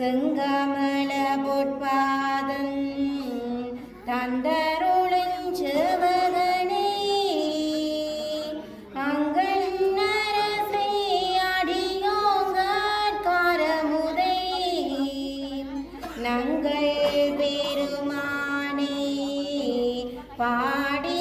செங்காமல பொற்பாதன் தந்தருளஞ்சவதனே uncle நரசை அடியோங்காரமுதை நங்கள் பெருமானே பாடி